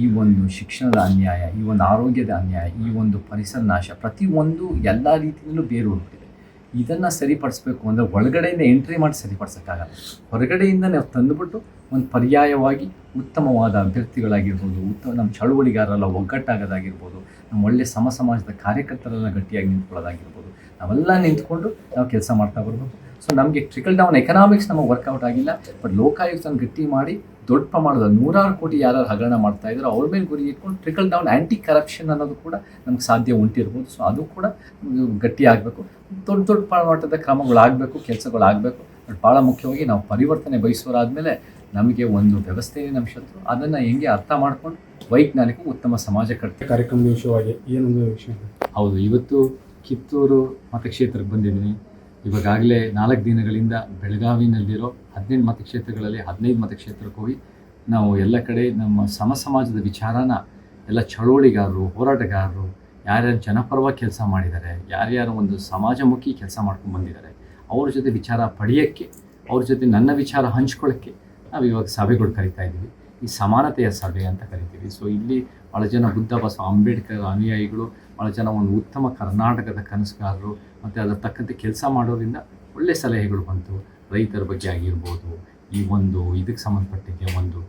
ಈ ಒಂದು ಶಿಕ್ಷಣದ ಅನ್ಯಾಯ, ಈ ಒಂದು ಆರೋಗ್ಯದ ಅನ್ಯಾಯ, ಈ ಒಂದು ಪರಿಸರ ನಾಶ ಪ್ರತಿಯೊಂದು ಎಲ್ಲ ರೀತಿಯಲ್ಲೂ ಬೇರು ಹೋಗ್ತಿದೆ ಇದನ್ನು ಸರಿಪಡಿಸ್ಬೇಕು ಅಂದರೆ ಒಳಗಡೆಯಿಂದ ಎಂಟ್ರಿ ಮಾಡಿ ಸರಿಪಡಿಸೋಕ್ಕಾಗಲ್ಲ. ಹೊರಗಡೆಯಿಂದ ನಾವು ತಂದುಬಿಟ್ಟು ಒಂದು ಪರ್ಯಾಯವಾಗಿ ಉತ್ತಮವಾದ ಅಭ್ಯರ್ಥಿಗಳಾಗಿರ್ಬೋದು ಉತ್ತಮ ನಮ್ಮ ಚಳುವಳಿಗಾರರೆಲ್ಲ ಒಗ್ಗಟ್ಟಾಗೋದಾಗಿರ್ಬೋದು ನಮ್ಮ ಒಳ್ಳೆ ಸಮ ಸಮಾಜದ ಕಾರ್ಯಕರ್ತರೆಲ್ಲ ಗಟ್ಟಿಯಾಗಿ ನಿಂತ್ಕೊಳ್ಳೋದಾಗಿರ್ಬೋದು, ನಾವೆಲ್ಲ ನಿಂತ್ಕೊಂಡು ನಾವು ಕೆಲಸ ಮಾಡ್ತಾ ಬರ್ಬೋದು. ಸೊ ನಮಗೆ ಟ್ರಿಕಲ್ ಡೌನ್ ಎಕನಾಮಿಕ್ಸ್ ನಮಗೆ ವರ್ಕೌಟ್ ಆಗಿಲ್ಲ ಬಟ್ ಲೋಕಾಯುಕ್ತನ ಗಟ್ಟಿ ಮಾಡಿ ದೊಡ್ಡ ಪ್ರಮಾಣದ ನೂರಾರು ಕೋಟಿ ಯಾರು ಹಗರಣ ಮಾಡ್ತಾ ಇದ್ದಾರೆ ಅವ್ರ ಮೇಲೆ ಗುರಿ ಇಟ್ಕೊಂಡು ಟ್ರಿಕಲ್ ಡೌನ್ ಆ್ಯಂಟಿ ಕರಪ್ಷನ್ ಅನ್ನೋದು ಕೂಡ ನಮ್ಗೆ ಸಾಧ್ಯ ಉಂಟಿರ್ಬೋದು. ಸೊ ಅದು ಕೂಡ ಗಟ್ಟಿಯಾಗಬೇಕು. ಗಟ್ಟಿ ಆಗಬೇಕು ದೊಡ್ಡ ದೊಡ್ಡ ಪ್ರಮಾಣದ ಕ್ರಮಗಳಾಗಬೇಕು ಕೆಲಸಗಳಾಗಬೇಕು. ಬಟ್ ಭಾಳ ಮುಖ್ಯವಾಗಿ ನಾವು ಪರಿವರ್ತನೆ ಬಯಸೋರಾದಮೇಲೆ ನಮಗೆ ಒಂದು ವ್ಯವಸ್ಥೆಯೇ ನಮ್ಮ ಶತ್ರು. ಅದನ್ನು ಹೆಂಗೆ ಅರ್ಥ ಮಾಡ್ಕೊಂಡು ವೈಜ್ಞಾನಿಕ ಉತ್ತಮ ಸಮಾಜ ಕಟ್ಟ ಕಾರ್ಯಕ್ರಮದ ವಿಷಯವಾಗಿ ಏನೊಂದು ವಿಷಯ? ಹೌದು ಇವತ್ತು ಕಿತ್ತೂರು ಮತಕ್ಷೇತ್ರಕ್ಕೆ ಬಂದಿದ್ದೀನಿ. ಇವಾಗಲೇ ನಾಲ್ಕು ದಿನಗಳಿಂದ ಬೆಳಗಾವಿನಲ್ಲಿರೋ ಹದಿನೆಂಟು ಮತಕ್ಷೇತ್ರಗಳಲ್ಲಿ ಹದಿನೈದು ಮತಕ್ಷೇತ್ರಕ್ಕೆ ಹೋಗಿ ನಾವು ಎಲ್ಲ ಕಡೆ ನಮ್ಮ ಸಮ ಸಮಾಜದ ವಿಚಾರನ ಎಲ್ಲ ಚಳುವಳಿಗಾರರು, ಹೋರಾಟಗಾರರು, ಯಾರ್ಯಾರು ಜನಪರವಾಗಿ ಕೆಲಸ ಮಾಡಿದ್ದಾರೆ, ಯಾರ್ಯಾರು ಒಂದು ಸಮಾಜಮುಖಿ ಕೆಲಸ ಮಾಡ್ಕೊಂಡು ಬಂದಿದ್ದಾರೆ, ಅವ್ರ ಜೊತೆ ವಿಚಾರ ಪಡೆಯೋಕ್ಕೆ, ಅವ್ರ ಜೊತೆ ನನ್ನ ವಿಚಾರ ಹಂಚ್ಕೊಳ್ಳೋಕ್ಕೆ ನಾವು ಇವಾಗ ಸಭೆಗಳು ಕರಿತಾ ಇದ್ದೀವಿ. ಈ ಸಮಾನತೆಯ ಸಭೆ ಅಂತ ಕರಿತೀವಿ. ಸೊ ಇಲ್ಲಿ ಭಾಳ ಜನ ಬುದ್ಧ ಬಸವ ಅಂಬೇಡ್ಕರ್ ಅನುಯಾಯಿಗಳು ಭಾಳ ಜನ ಒಂದು ಉತ್ತಮ ಕರ್ನಾಟಕದ ಕನಸುಗಾರರು ಮತ್ತು ಅದರ ತಕ್ಕಂತೆ ಕೆಲಸ ಮಾಡೋದ್ರಿಂದ ಒಳ್ಳೆ ಸಲಹೆಗಳು ಬಂತು. ರೈತರ ಬಗ್ಗೆ ಆಗಿರ್ಬೋದು, ಈ ಒಂದು ಇದಕ್ಕೆ ಸಂಬಂಧಪಟ್ಟಿಗೆ ಒಂದು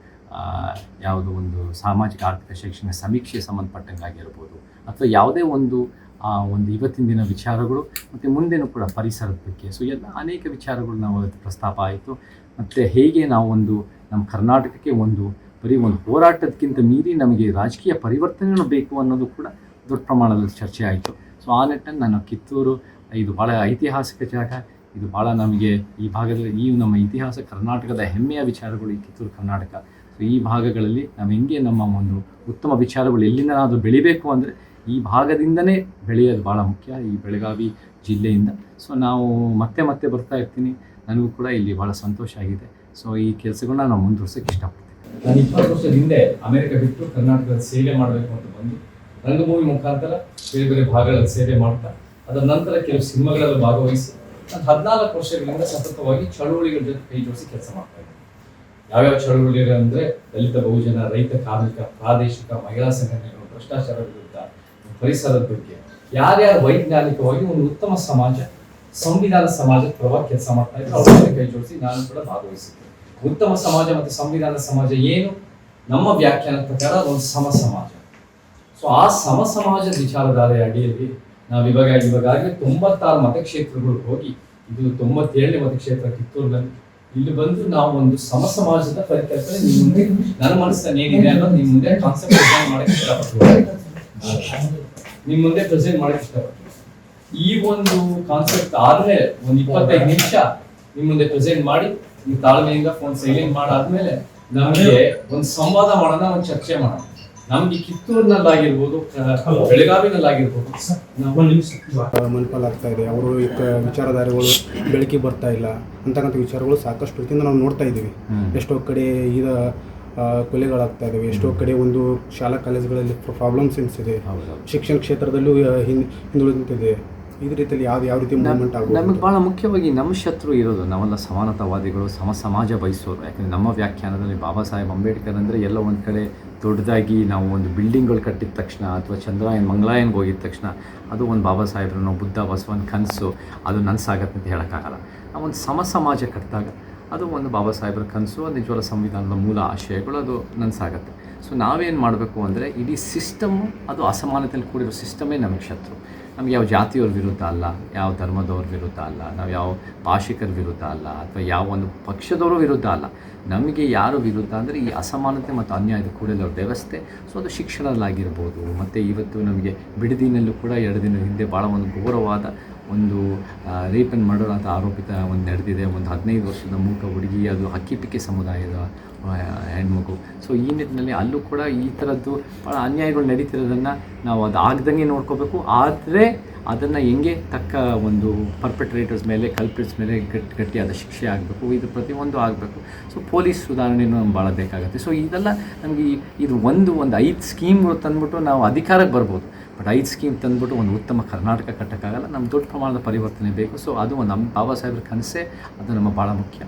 ಯಾವುದೋ ಒಂದು ಸಾಮಾಜಿಕ, ಆರ್ಥಿಕ, ಶೈಕ್ಷಣಿಕ ಸಮೀಕ್ಷೆ ಸಂಬಂಧಪಟ್ಟಂಗೆ ಆಗಿರ್ಬೋದು. ಅಥವಾ ಯಾವುದೇ ಒಂದು ಒಂದು ಇವತ್ತಿನ ದಿನ ವಿಚಾರಗಳು ಮತ್ತು ಮುಂದೆನೂ ಕೂಡ ಪರಿಸರದ ಬಗ್ಗೆ. ಸೊ ಎಲ್ಲ ಅನೇಕ ವಿಚಾರಗಳು ನಾವು ಅವತ್ತು ಪ್ರಸ್ತಾಪ ಆಯಿತು. ಮತ್ತು ಹೇಗೆ ನಾವು ಒಂದು ನಮ್ಮ ಕರ್ನಾಟಕಕ್ಕೆ ಒಂದು ಬರೀ ಒಂದು ಹೋರಾಟದಕ್ಕಿಂತ ಮೀರಿ ನಮಗೆ ರಾಜಕೀಯ ಪರಿವರ್ತನೆಗಳು ಬೇಕು ಅನ್ನೋದು ಕೂಡ ದೊಡ್ಡ ಪ್ರಮಾಣದಲ್ಲಿ ಚರ್ಚೆ ಆಯಿತು. ಸೊ ಆ ನಿಟ್ಟಲ್ಲಿ ನಾನು ಕಿತ್ತೂರು, ಇದು ಭಾಳ ಐತಿಹಾಸಿಕ ಜಾಗ. ಇದು ಭಾಳ ನಮಗೆ ಈ ಭಾಗದಲ್ಲಿ, ಈ ನಮ್ಮ ಇತಿಹಾಸ, ಕರ್ನಾಟಕದ ಹೆಮ್ಮೆಯ ವಿಚಾರಗಳು ಈ ಕಿತ್ತೂರು, ಕರ್ನಾಟಕ. ಸೊ ಈ ಭಾಗಗಳಲ್ಲಿ ನಾವು ಹೆಂಗೆ ನಮ್ಮ ಒಂದು ಉತ್ತಮ ವಿಚಾರಗಳು ಎಲ್ಲಿಂದನಾದರೂ ಬೆಳಿಬೇಕು ಅಂದರೆ, ಈ ಭಾಗದಿಂದನೇ ಬೆಳೆಯೋದು ಭಾಳ ಮುಖ್ಯ. ಈ ಬೆಳಗಾವಿ ಜಿಲ್ಲೆಯಿಂದ. ಸೊ ನಾವು ಮತ್ತೆ ಮತ್ತೆ ಬರ್ತಾ ಇರ್ತೀನಿ. ನನಗೂ ಕೂಡ ಇಲ್ಲಿ ಭಾಳ ಸಂತೋಷ ಆಗಿದೆ. ಸೊ ಈ ಕೆಲಸಗಳನ್ನ ನಾವು ಮುಂದುವರ್ಸೋಕ್ಕೆ ಇಷ್ಟಪಡ್ತೀನಿ. ನಾನು ಇಪ್ಪತ್ತು ವರ್ಷದ ಹಿಂದೆ ಅಮೆರಿಕ ಬಿಟ್ಟು ಕರ್ನಾಟಕದ ಸೇವೆ ಮಾಡಬೇಕು ಅಂತ ಬಂದು. ರಂಗಭೂಮಿ ಮುಖಾಂತರ ಬೇರೆ ಬೇರೆ ಭಾಗಗಳಲ್ಲಿ ಸೇವೆ ಮಾಡ್ತಾ, ಅದರ ನಂತರ ಕೆಲವು ಸಿನಿಮಾಗಳಲ್ಲಿ ಭಾಗವಹಿಸಿ ನಾನು ಹದಿನಾಲ್ಕು ವರ್ಷಗಳಿಂದ ಸತತವಾಗಿ ಚಳುವಳಿಗಳ ಜೊತೆ ಕೈ ಜೋಡಿಸಿ ಕೆಲಸ ಮಾಡ್ತಾ ಇದ್ದೀನಿ ಯಾವ್ಯಾವ ಚಳುವಳಿಗಳು ಅಂದರೆ ದಲಿತ ಬಹುಜನ, ರೈತ ಕಾರ್ಮಿಕ ಪ್ರಾದೇಶಿಕ, ಮಹಿಳಾ ಸಂಘಟನೆಗಳು ಭ್ರಷ್ಟಾಚಾರ ವಿರುದ್ಧ ಪರಿಸರದ ಬಗ್ಗೆ, ಯಾರ್ಯಾರು ವೈಜ್ಞಾನಿಕವಾಗಿ ಒಂದು ಉತ್ತಮ ಸಮಾಜ, ಸಂವಿಧಾನ ಸಮಾಜದ ಪ್ರಭಾವ ಕೆಲಸ ಮಾಡ್ತಾ ಇದ್ರು ಅವ್ರ ಕೈ ಜೋಡಿಸಿ ನಾನು ಕೂಡ ಭಾಗವಹಿಸಿದ್ದೆ ಉತ್ತಮ ಸಮಾಜ ಮತ್ತು ಸಂವಿಧಾನ ಸಮಾಜ ಏನು? ನಮ್ಮ ವ್ಯಾಖ್ಯಾನ ಪ್ರಕಾರ ಒಂದು ಸಮ ಸಮಾಜ. ಆ ಸಮ ಸಮಾಜದ ವಿಚಾರಧಾರೆಯ ಅಡಿಯಲ್ಲಿ ನಾವು ಇವಾಗ ಇವಾಗ ತೊಂಬತ್ತಾರು ಮತಕ್ಷೇತ್ರಗಳು ಹೋಗಿ ಇದು ತೊಂಬತ್ತೇಳನೇ ಮತಕ್ಷೇತ್ರ ಕಿತ್ತೂರಿನಲ್ಲಿ. ಇಲ್ಲಿ ಬಂದು ನಾವು ಒಂದು ಸಮ ಸಮಾಜದ ಪರಿಕಲ್ಪನೆ ನಿಮ್ಮ ಮುಂದೆ ನನ್ನ ಮನಸ್ಸಲ್ಲಿ ಏನಿದೆ ಅನ್ನೋದು ನಿಮ್ಮ ಮುಂದೆ ಕಾನ್ಸೆಪ್ಟ್ ಮಾಡಕ್ಕೆ ಇಷ್ಟಪಡ್ತೀವಿ ನಿಮ್ಮ ಮುಂದೆ ಪ್ರೆಸೆಂಟ್ ಮಾಡಕ್ಕೆ ಇಷ್ಟಪಡ್ತೀವಿ ಈ ಒಂದು ಕಾನ್ಸೆಪ್ಟ್ ಆದ್ಮೇಲೆ ಒಂದು ಇಪ್ಪತ್ತೈದು ನಿಮಿಷ ನಿಮ್ಮ ಮುಂದೆ ಪ್ರೆಸೆಂಟ್ ಮಾಡಿ ನೀವು ತಾಳ್ಮೆಯಿಂದ ಫೋನ್ ಸೈಲೆಂಟ್ ಮಾಡಾದ್ಮೇಲೆ ನಮಗೆ ಒಂದು ಸಂವಾದ ಮಾಡೋಣ ಒಂದು ಚರ್ಚೆ ಮಾಡೋಣ. ನಮ್ಗೆ ಕಿತ್ತೂರಿನಲ್ಲಾಗಿರ್ಬೋದು ಬೆಳಗಾವಿನಲ್ಲಾಗಿರ್ಬೋದು. ನಾವು ಮನ್ಪಾಲ್ ಆಗ್ತಾ ಇದೆ. ಅವರು ಈ ಕ- ವಿಚಾರಧಾರೆಗಳು ಬೆಳಕಿಗೆ ಬರ್ತಾ ಇಲ್ಲ ಅಂತಕ್ಕಂಥ ವಿಚಾರಗಳು ಸಾಕಷ್ಟು ರೀತಿಯಿಂದ ನಾವು ನೋಡ್ತಾ ಇದ್ದೀವಿ. ಎಷ್ಟೋ ಕಡೆ ಈಗ ಕೊಲೆಗಳಾಗ್ತಾ ಇದ್ದಾವೆ. ಎಷ್ಟೋ ಕಡೆ ಒಂದು ಶಾಲಾ ಕಾಲೇಜುಗಳಲ್ಲಿ ಪ್ರಾಬ್ಲಮ್ಸ್ ಇದೆ. ಶಿಕ್ಷಣ ಕ್ಷೇತ್ರದಲ್ಲೂ ಹಿಂದುಳಿದಂತಿದೆ. ಇದ ಹಿಂದುಳಿದಿದೆ ಈ ರೀತಿಯಲ್ಲಿ ಯಾವ ಯಾವ ರೀತಿ ಮೂವ್ಮೆಂಟ್ ನಮಗೆ ಆಗುತ್ತೆ ಭಾಳ ಮುಖ್ಯವಾಗಿ ನಮ್ಮ ಶತ್ರು ಇರೋದು ನಾವೆಲ್ಲ ಸಮಾನತಾವಾದಿಗಳು ಸಮ ಸಮಾಜ ಬಯಸೋರು. ಯಾಕಂದರೆ ನಮ್ಮ ವ್ಯಾಖ್ಯಾನದಲ್ಲಿ ಬಾಬಾ ಸಾಹೇಬ್ ಅಂಬೇಡ್ಕರ್ ಅಂದರೆ ಎಲ್ಲ ಒಂದು ಕಡೆ ದೊಡ್ಡದಾಗಿ ನಾವು ಒಂದು ಬಿಲ್ಡಿಂಗ್ಗಳು ಕಟ್ಟಿದ ತಕ್ಷಣ ಅಥವಾ ಚಂದ್ರಾಯನ್ ಮಂಗಳಾಯನ್ಗೆ ಹೋಗಿದ ತಕ್ಷಣ ಅದು ಒಂದು ಬಾಬಾ ಸಾಹೇಬ್ರನ್ನು ಬುದ್ಧ, ಬಸವನ ಕನಸು, ಅದು ನನಸಾಗತ್ತೆ ಅಂತ ಹೇಳೋಕ್ಕಾಗಲ್ಲ. ನಾವು ಒಂದು ಸಮ ಸಮಾಜ ಕಟ್ಟಿದಾಗ ಅದು ಒಂದು ಬಾಬಾ ಸಾಹೇಬ್ರ ಕನಸು, ಅದು ನಿಜವಾದ ಸಂವಿಧಾನದ ಮೂಲ ಆಶಯಗಳು, ಅದು ನನಸಾಗತ್ತೆ. ಸೊ ನಾವೇನು ಮಾಡಬೇಕು ಅಂದರೆ ಇಡೀ ಸಿಸ್ಟಮ್ ಅದು ಅಸಮಾನತೆಯಲ್ಲಿ ಕೂಡಿರೋ ಸಿಸ್ಟಮೇ ನಮಗೆ ಶತ್ರು. ನಮ್ಗೆ ಯಾವ ಜಾತಿಯವ್ರ ವಿರುದ್ಧ ಅಲ್ಲ, ಯಾವ ಧರ್ಮದವ್ರ ವಿರುದ್ಧ ಅಲ್ಲ, ನಾವು ಯಾವ ಭಾಷಿಕರ ವಿರುದ್ಧ ಅಲ್ಲ, ಅಥವಾ ಯಾವ ಒಂದು ಪಕ್ಷದವರ ವಿರುದ್ಧ ಅಲ್ಲ. ನಮಗೆ ಯಾರು ವಿರುದ್ಧ ಅಂದರೆ ಈ ಅಸಮಾನತೆ ಮತ್ತು ಅನ್ಯಾಯದ ಕೂಡಲವ್ರ ವ್ಯವಸ್ಥೆ. ಸೊ ಅದು ಶಿಕ್ಷಣದಲ್ಲಾಗಿರ್ಬೋದು, ಮತ್ತು ಇವತ್ತು ನಮಗೆ ಬಿಡದಿನಲ್ಲೂ ಕೂಡ ಎರಡು ದಿನದ ಹಿಂದೆ ಭಾಳ ಒಂದು ಘೋರವಾದ ಒಂದು ರೇಪ್ ಆ್ಯಂಡ್ ಮರ್ಡರ್ ಅಂತ ಆರೋಪಿತ ಒಂದು ನಡೆದಿದೆ. ಒಂದು ಹದಿನೈದು ವರ್ಷದ ಮೂಕ ಹುಡುಗಿ ಅದು ಹಕ್ಕಿಪಿಕ್ಕಿ ಸಮುದಾಯದ ಆ, ಹೆಣ್ಮಗು. ಸೊ ಈ ನಿಟ್ಟಿನಲ್ಲಿ ಅಲ್ಲೂ ಕೂಡ ಈ ಥರದ್ದು ಭಾಳ ಅನ್ಯಾಯಗಳು ನಡೀತಿರೋದನ್ನು ನಾವು ಅದು ಆಗ್ದಂಗೆ ನೋಡ್ಕೋಬೇಕು. ಆದರೆ ಅದನ್ನು ಹೆಂಗೆ ತಕ್ಕ ಒಂದು ಪರ್ಪಟ್ರೇಟರ್ಸ್ ಮೇಲೆ ಕಲ್ಪಿಟ್ಸ್ ಮೇಲೆ ಗಟ್ಟಿ ಗಟ್ಟಿಯಾದ ಶಿಕ್ಷೆ ಆಗಬೇಕು, ಇದು ಪ್ರತಿಯೊಂದು ಆಗಬೇಕು. ಸೊ ಪೊಲೀಸ್ ಸುಧಾರಣೆನೂ ನಮ್ಗೆ ಭಾಳ ಬೇಕಾಗುತ್ತೆ. ಸೊ ಇದೆಲ್ಲ ನಮಗೆ ಇದು ಒಂದು ಒಂದು ಐದು ಸ್ಕೀಮ್ಗಳು ತಂದ್ಬಿಟ್ಟು ನಾವು ಅಧಿಕಾರಕ್ಕೆ ಬರ್ಬೋದು. ಬಟ್ ಐದು ಸ್ಕೀಮ್ ತಂದ್ಬಿಟ್ಟು ಒಂದು ಉತ್ತಮ ಕರ್ನಾಟಕ ಕಟ್ಟೋಕ್ಕಾಗಲ್ಲ. ನಮ್ಮ ದೊಡ್ಡ ಪ್ರಮಾಣದ ಪರಿವರ್ತನೆ ಬೇಕು. ಸೊ ಅದು ನಮ್ಮ ಬಾಬಾ ಸಾಹೇಬ್ರ ಕನಸೇ. ಅದು ನಮ್ಮ ಭಾಳ ಮುಖ್ಯ.